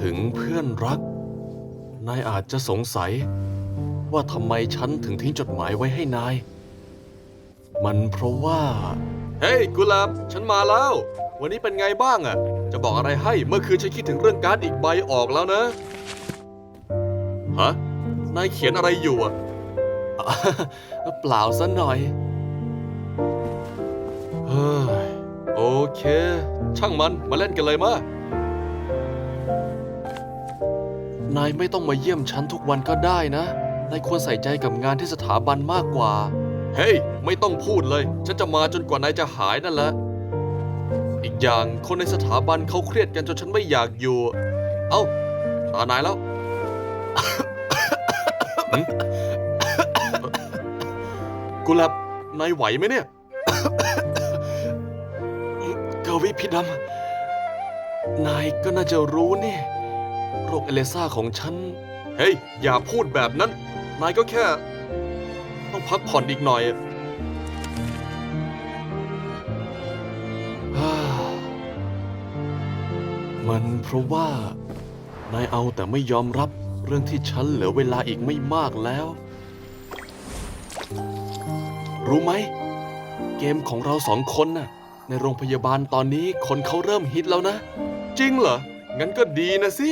ถึงเพื่อนรัก นายอาจจะสงสัย ว่าทำไมฉันถึงทิ้งจดหมายไว้ให้นาย มันเพราะว่า เฮ้ยกุหลาบฉันมาแล้ว วันนี้เป็นไงบ้างอะจะบอกอะไรให้เมื่อคืนฉันคิดถึงเรื่องการ์ดอีกใบออกแล้วนะ ฮะ นายเขียนอะไรอยู่อะอะเปล่าซะหน่อย เฮ้ย โอเค ช่างมันมาเล่นกันเลยมา นายไม่ต้องมาเยี่ยมฉันทุกวันก็ได้นะ นายควรใส่ใจกับงานที่สถาบันมากกว่า เฮ้ย ไม่ต้องพูดเลย ฉันจะมาจนกว่านายจะหายนั่นแหละ อีกอย่างคนในสถาบันเขาเครียดกันจนฉันไม่อยากอยู่ เอ้า ตานายแล้วหึกุหลาบนายไหวไหมเนี่ย กวิพิดำนายก็น่าจะรู้นี่ โรคเอเลซ่าของฉัน เฮ้ย อย่าพูดแบบนั้น นายก็แค่ ต้องพักผ่อนอีกหน่อยมันเพราะว่านายเอาแต่ไม่ยอมรับเรื่องที่ฉันเหลือเวลาอีกไม่มากแล้ว รู้ไหม เกมของเราสองคนน่ะ ในโรงพยาบาลตอนนี้คนเขาเริ่มฮิตแล้วนะ จริงเหรอ งั้นก็ดีนะสิ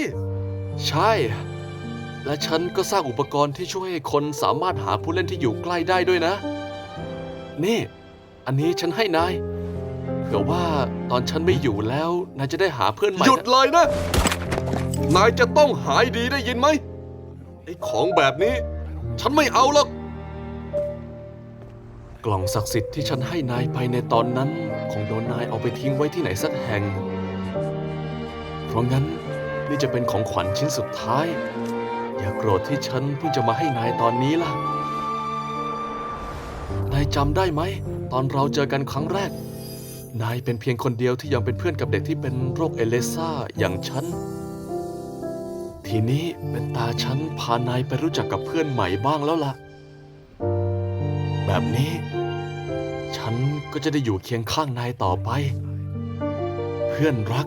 ใช่ และฉันก็สร้างอุปกรณ์ที่ช่วยให้คนสามารถหาผู้เล่นที่อยู่ใกล้ได้ด้วยนะ นี่ อันนี้ฉันให้นายเผื่อว่าตอนฉันไม่อยู่แล้วนายจะได้หาเพื่อนใหม่หยุดเลยนะ นายจะต้องหายดีได้ยินไหมไอ้ของแบบนี้ ฉันไม่เอาหรอก กล่องศักดิ์สิทธิ์ที่ฉันให้นายไปในตอนนั้น คงโดนนายเอาไปทิ้งไว้ที่ไหนสักแห่ง เพราะงั้น นี่จะเป็นของขวัญชิ้นสุดท้าย อย่าโกรธที่ฉันเพิ่งจะมาให้นายตอนนี้ล่ะ นายจำได้ไหม ตอนเราเจอกันครั้งแรก นายเป็นเพียงคนเดียวที่ยังเป็นเพื่อนกับเด็กที่เป็นโรคเอเลซ่าอย่างฉัน ทีนี้เป็นตาฉันพานายไปรู้จักกับเพื่อนใหม่บ้างแล้วล่ะ แบบนี้ ฉันก็จะได้อยู่เคียงข้างนายต่อไป เพื่อนรัก